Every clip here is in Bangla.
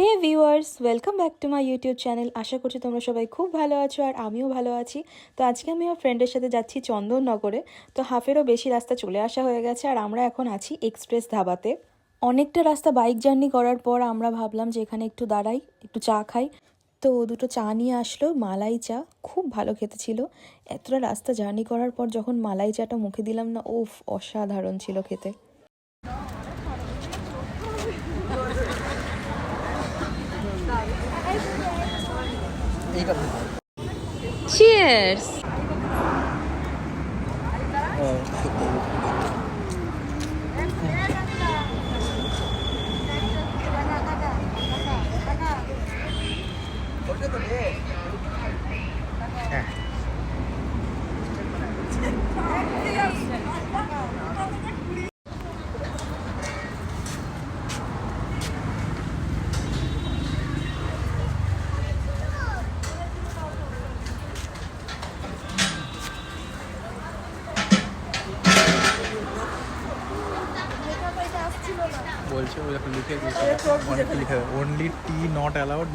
Hey viewers welcome back to my YouTube channel আশা করছি তোমরা সবাই খুব ভালো আছো আর আমিও ভালো আছি। তো আজকে আমি আমার ফ্রেন্ডের সাথে যাচ্ছি চন্দননগরে। তো হাফেরও বেশি রাস্তা চলে আসা হয়ে গেছে আর আমরা এখন আছি এক্সপ্রেস ধাবাতে। অনেকটা রাস্তা বাইক জার্নি করার পর আমরা ভাবলাম যে এখানে একটু দাঁড়াই, একটু চা খাই। তো দুটো চা নিয়ে আসলো, মালাই চা। খুব ভালো খেতে ছিল। এতটা রাস্তা জার্নি করার পর যখন মালাই চাটা মুখে দিলাম না ওফ অসাধারণ ছিল খেতে। এই কথা চিয়ার্স হ্যাঁ বলছে, ও যখন লিখে দিয়েছে অনেক লিখে টি not allowed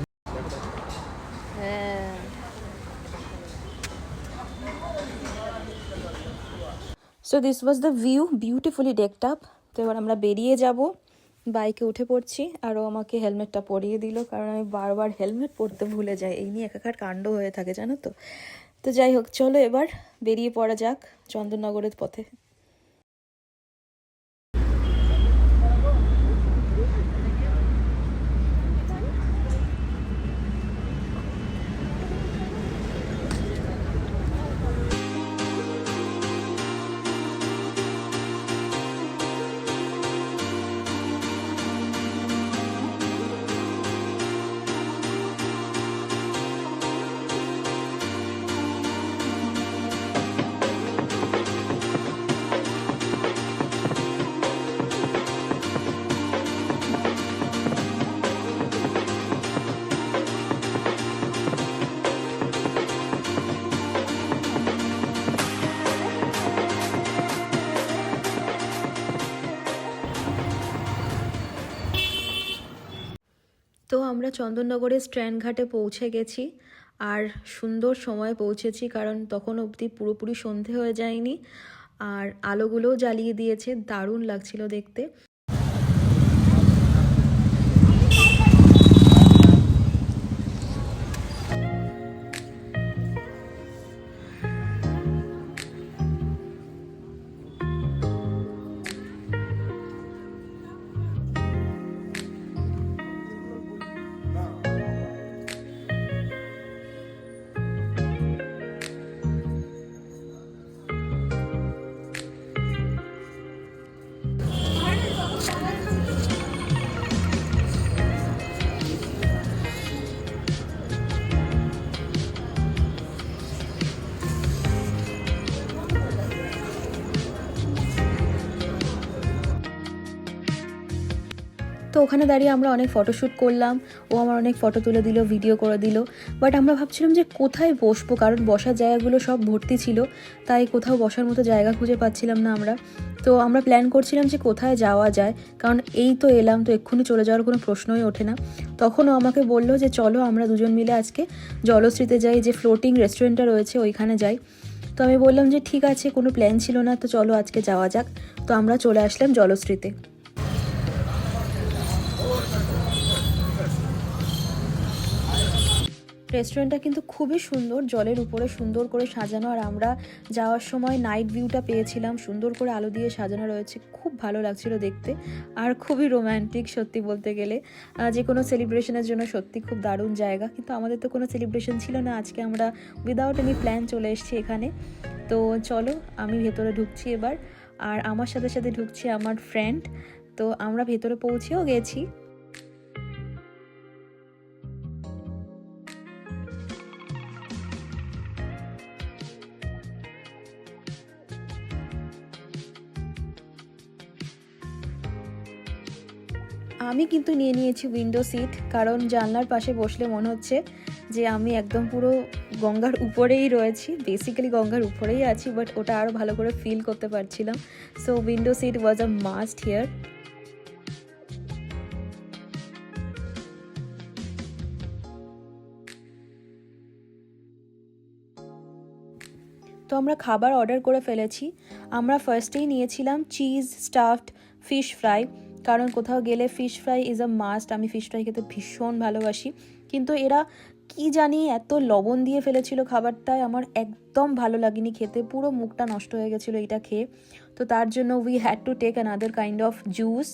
so this was the view beautifully decked up তো এবার আমরা বেরিয়ে যাব। বাইকে উঠে পড়ছি, আরও আমাকে হেলমেটটা পরিয়ে দিল, কারণ আমি বারবার হেলমেট পরতে ভুলে যাই। এই নিয়ে একাকার কাণ্ড হয়ে থাকে, জানো তো? তো যাই হোক, চলো এবার বেরিয়ে পড়া যাক চন্দননগরের পথে। আমরা চন্দননগরের স্ট্র্যান্ড ঘাটে পৌঁছে গেছি আর সুন্দর সময় পৌঁছেছি কারণ তখন অবধি পুরোপুরি সন্ধে হয়ে যায়নি আর আলোগুলোও জ্বালিয়ে দিয়েছে, দারুণ লাগছিল দেখতে। তো ওখানে দাঁড়িয়ে আমরা অনেক ফটোশ্যুট করলাম। ও আমার অনেক ফটো তুলে দিল ভিডিও করে দিল। বাট আমরা ভাবছিলাম যে কোথায় বসবো? কারণ বসার জায়গাগুলো সব ভর্তি ছিল, তাই কোথাও বসার মতো জায়গা খুঁজে পাচ্ছিলাম না আমরা। তো আমরা প্ল্যান করছিলাম যে কোথায় যাওয়া যায়, কারণ এই তো এলাম, তো এক্ষুনি চলে যাওয়ার কোনো প্রশ্নই ওঠে না। তখনও আমাকে বলল যে চলো আমরা দুজন মিলে আজকে জলশ্রীতে যাই, যে ফ্লোটিং রেস্টুরেন্টটা রয়েছে ওইখানে যাই। তো আমি বললাম যে ঠিক আছে, কোনো প্ল্যান ছিল না, তো চলো আজকে যাওয়া যাক। তো আমরা চলে আসলাম জলশ্রীতে। রেস্টুরেন্টটা কিন্তু খুবই সুন্দর, জলের উপরে সুন্দর করে সাজানো। আর আমরা যাওয়ার সময় নাইট ভিউটা পেয়েছিলাম, সুন্দর করে আলো দিয়ে সাজানো রয়েছে। খুব ভালো লাগছিল দেখতে, আর খুবই রোম্যান্টিক সত্যি বলতে গেলে। যে কোনো সেলিব্রেশনের জন্য সত্যি খুব দারুণ জায়গা। কিন্তু আমাদের তো কোনো সেলিব্রেশন ছিল না, আজকে আমরা উইদাউট এনি প্ল্যান চলে এসেছি এখানে। তো চলো, আমি ভেতরে ঢুকছি এবার। আর আমার সাথে সাথে ঢুকছে আমার ফ্রেন্ড তো আমরা ভেতরে পৌঁছেও গেছি। আমি কিন্তু নিয়ে নিয়েছি উইন্ডো সিট কারণ জানলার পাশে বসলে মনে হচ্ছে যে আমি একদম পুরো গঙ্গার উপরেই রয়েছি বেসিক্যালি গঙ্গার উপরেই আছি বাট ওটা আরও ভালো করে ফিল করতে পারছিলাম। So window seat was a must here তো আমরা খাবার অর্ডার করে ফেলেছি। আমরা ফার্স্টেই নিয়েছিলাম চিজ স্টাফড ফিশ ফ্রাই কারণ কোথাও গেলে fish fry is a must আমি ফিশ ফ্রাই খেতে ভীষণ ভালোবাসি। কিন্তু এরা কি জানি এত লবণ দিয়ে ফেলেছিল খাবারটায়, আমার একদম ভালো লাগেনি খেতে, পুরো মুখটা নষ্ট হয়ে গেছিল এটা খেয়ে। তো তার জন্য we had to take another kind of juice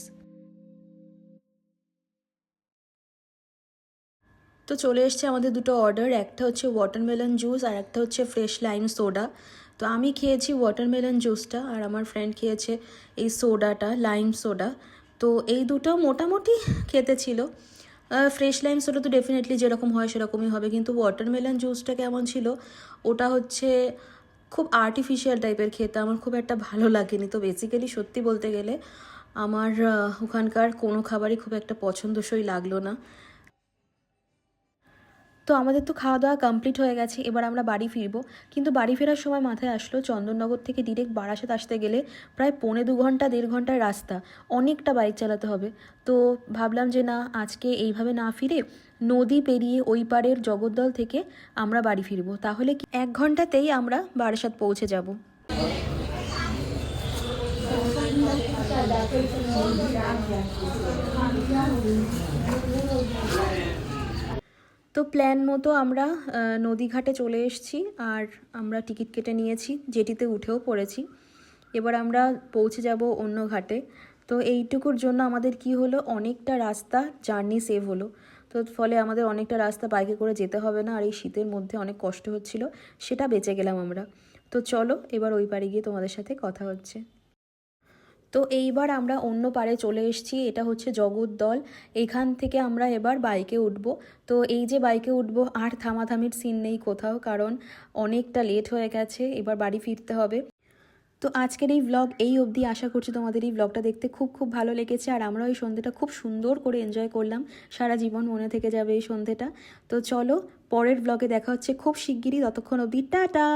তো চলে এসছে আমাদের দুটো অর্ডার একটা হচ্ছে ওয়াটারমেলন জুস আর একটা হচ্ছে ফ্রেশ লাইম সোডা তো আমি খেয়েছি ওয়াটারমেলন জুসটা আর আমার ফ্রেন্ড খেয়েছে এই সোডাটা লাইম সোডা তো এই দুটো মোটামুটি খেতে ছিল। ফ্রেশ লাইম সোডা তো ডেফিনেটলি যেরকম হয় সেরকমই হবে। কিন্তু ওয়াটারমেলন জুসটা কেমন ছিল, ওটা হচ্ছে খুব আর্টিফিশিয়াল টাইপের খেতে। আমার খুব একটা ভালো লাগেনি। তো বেসিক্যালি সত্যি বলতে গেলে আমার ওখানকার কোনো খাবারই খুব একটা পছন্দসই লাগল না। তো আমাদের তো খাওয়া দাওয়া কমপ্লিট হয়ে গেছে, এবার আমরা বাড়ি ফিরবো। কিন্তু বাড়ি ফেরার সময় মাথায় আসলো চন্দননগর থেকে ডিরেক্ট বারাসাত আসতে গেলে প্রায় পৌনে দু ঘণ্টা, দেড় ঘণ্টার রাস্তা। অনেকটা বাইক চালাতে হবে। তো ভাবলাম যে না, আজকে এইভাবে না ফিরে নদী পেরিয়ে ওই পারের জগদ্দল থেকে আমরা বাড়ি ফিরবো। তাহলে কি এক ঘন্টাতেই আমরা বারাসাত পৌঁছে যাব। তো প্ল্যান মতো আমরা নদীঘাটে চলে এসেছি আর আমরা টিকিট কেটে নিয়েছি, যেটিতে উঠেও পড়েছি। এবার আমরা পৌঁছে যাব অন্য ঘাটে। তো এইটুকুর জন্য আমাদের কি হলো, অনেকটা রাস্তা জার্নি সেভ হলো। তো ফলে আমাদের অনেকটা রাস্তা বাইকে করে যেতে হবে না, আর এই শীতের মধ্যে অনেক কষ্ট হচ্ছিল, সেটা বেঁচে গেলাম আমরা। তো চলো, এবার ওই পারে গিয়ে তোমাদের সাথে কথা হচ্ছে। তো এইবার আমরা অন্য পারে চলে এসেছি, এটা হচ্ছে জগদ্দল এখান থেকে আমরা এবার বাইকে উঠব। তো এই যে বাইকে উঠব, আর থামাথামির সিন নেই কোথাও, কারণ অনেকটা লেট হয়ে গেছে, এবার বাড়ি ফিরতে হবে। তো আজকের এই ব্লগ এই অবধি, আশা করছি তোমাদের এই ব্লগটা দেখতে খুব খুব ভালো লেগেছে, আর আমরা ওই সন্ধ্যেটা খুব সুন্দর করে এনজয় করলাম। সারা জীবন মনে থেকে যাবে এই সন্ধ্যেটা। তো চলো, পরের ব্লগে দেখা হচ্ছে খুব শিগগিরই, ততক্ষণ অবধি টাটা!